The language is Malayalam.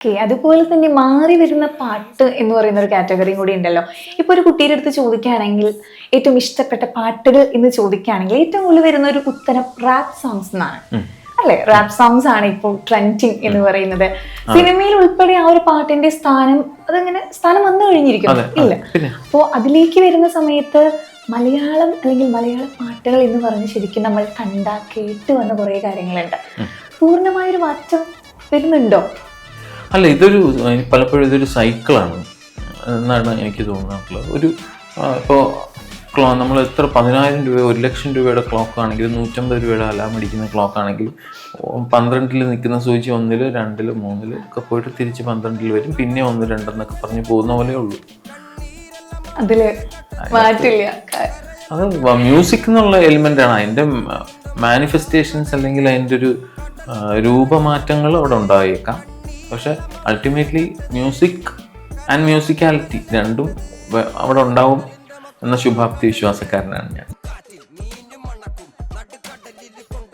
ഓക്കെ അതുപോലെ തന്നെ മാറി വരുന്ന പാട്ട് എന്ന് പറയുന്ന ഒരു കാറ്റഗറിയും കൂടി ഉണ്ടല്ലോ. ഇപ്പൊ ഒരു കുട്ടിയുടെ അടുത്ത് ചോദിക്കുകയാണെങ്കിൽ ഏറ്റവും ഇഷ്ടപ്പെട്ട പാട്ടുകൾ എന്ന് ചോദിക്കുകയാണെങ്കിൽ ഏറ്റവും കൂടുതൽ വരുന്ന ഒരു ഉത്തരം റാപ്പ് സോങ്സ് എന്നാണ്. അല്ലെ? റാപ്പ് സോങ്സ് ആണ് ഇപ്പോൾ ട്രെൻഡിങ് എന്ന് പറയുന്നത്. സിനിമയിൽ ഉൾപ്പെടെ ആ ഒരു പാട്ടിന്റെ സ്ഥാനം അതങ്ങനെ സ്ഥാനം വന്നു കഴിഞ്ഞിരിക്കും ഇല്ല. അപ്പോൾ അതിലേക്ക് വരുന്ന സമയത്ത് മലയാളം അല്ലെങ്കിൽ മലയാള പാട്ടുകൾ എന്ന് പറഞ്ഞ് ശരിക്കും നമ്മൾ കണ്ട കേട്ട് വന്ന കുറേ കാര്യങ്ങളുണ്ട്. പൂർണമായൊരു മാറ്റം വരുന്നുണ്ടോ? അല്ല ഇതൊരു പലപ്പോഴും ഇതൊരു സൈക്കിളാണ് എന്നാണ് എനിക്ക് തോന്നിയിട്ടുള്ളത് ഒരു ഇപ്പോൾ ക്ലോ നമ്മൾ എത്ര പതിനായിരം രൂപ ഒരു ലക്ഷം രൂപയുടെ ക്ലോക്ക് ആണെങ്കിൽ നൂറ്റമ്പത് രൂപയുടെ അലാം അടിക്കുന്ന ക്ലോക്ക് ആണെങ്കിൽ പന്ത്രണ്ടിൽ നിൽക്കുന്ന സൂചി ഒന്നിൽ രണ്ടിൽ മൂന്നിൽ ഒക്കെ പോയിട്ട് തിരിച്ച് പന്ത്രണ്ടിൽ വരും. പിന്നെ ഒന്ന് രണ്ടെന്നൊക്കെ പറഞ്ഞ് പോകുന്ന പോലെ ഉള്ളൂ. അതിൽ മാറ്റില്ല. അത് മ്യൂസിക് എന്നുള്ള എലിമെന്റ് ആണ്. അതിന്റെ മാനിഫെസ്റ്റേഷൻസ് അല്ലെങ്കിൽ അതിന്റെ ഒരു രൂപമാറ്റങ്ങൾ അവിടെ ഉണ്ടായേക്കാം. പക്ഷെ അൾട്ടിമേറ്റ്ലി മ്യൂസിക് ആൻഡ് മ്യൂസിക്കാലിറ്റി രണ്ടും അവിടെ ഉണ്ടാവും എന്ന ശുഭാപ്തി വിശ്വാസക്കാരനാണ് ഞാൻ.